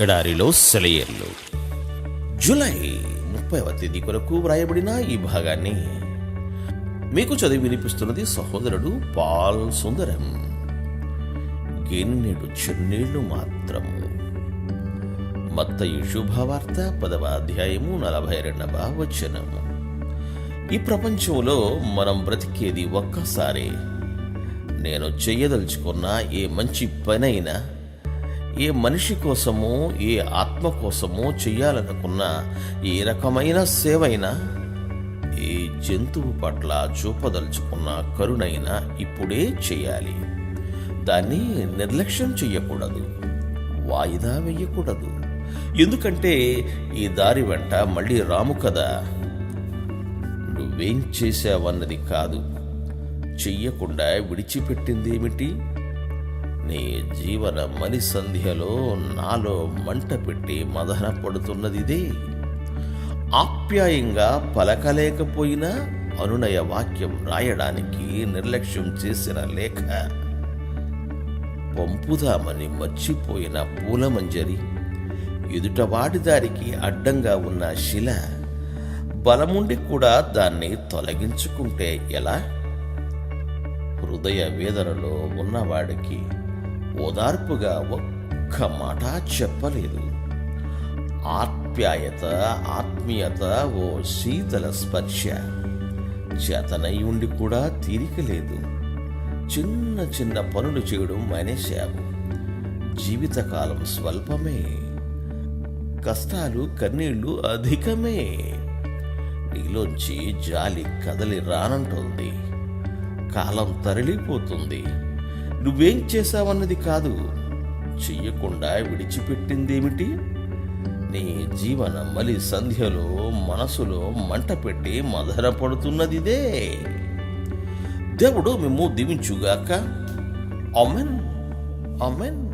ఎడారిలో సెలయేర్లు. జూలై ముప్పైవ తేదీ కొరకు వ్రాయబడిన ఈ భాగాన్ని మీకు చదివి వినిపిస్తున్నది సహోదరుడు పాల్ సుందరం. గిన్నెడు చెన్నీళ్ళు మాత్రము. మత్తయి శుభవార్త పదవ అధ్యాయము నలభై రెండవ వచనము. ఈ ప్రపంచంలో మనం బ్రతికేది ఒక్కసారి. నేను చెయ్యదలుచుకున్న ఏ మంచి పనైనా ఏ మనిషి కోసమో ఏ ఆత్మ కోసమో చెయ్యాలనుకున్న ఏ రకమైన సేవైనా ఏ జంతువు పట్ల చూపదలుచుకున్న కరుణైనా ఇప్పుడే చేయాలి. దాన్ని నిర్లక్ష్యం చెయ్యకూడదు వాయిదా వేయకూడదు. ఎందుకంటే ఈ దారి వెంట మళ్ళీ రాము కదా. నువ్వేం చేశావన్నది కాదు. చెయ్యకుండా విడిచిపెట్టిందేమిటి? నీ జీవన మలి సంధ్యలో నాలో మంట పెట్టి మదన పడుతున్నదిదే. ఆప్యాయంగా పలకలేకపోయినా అనునయ వాక్యం రాయడానికి నిర్లక్ష్యం చేసిన లేఖ. పంపుదామని మర్చిపోయిన పూలమంజరి ఎదుటవాడి దారికి అడ్డంగా ఉన్న శిల బలముండి కూడా దాన్ని తొలగించుకుంటే ఎలా? హృదయ వేదనలో ఉన్నవాడికి ఓదార్పుగా ఒక్క మాట చెప్పలేదు. ఆప్యాయత ఆత్మీయత ఓ శీతల స్పర్శ. చేతనై ఉండి కూడా తీరిక లేదు. చిన్న చిన్న పనులు చేయడం మానేశావు జీవితకాలం స్వల్పమే. కష్టాలు కన్నీళ్ళు అధికమే. నీలోంచి జాలి కదలి రానంటుంది. కాలం తరలిపోతుంది. నువ్వేం చేశావన్నది కాదు. చెయ్యకుండా విడిచిపెట్టిందేమిటి? నీ జీవన మలి సంధ్యలో మనసులో మంట పెట్టి మదన పడుతున్నదిదే. దేవుడు మేము దీవించుగాక. Amen amen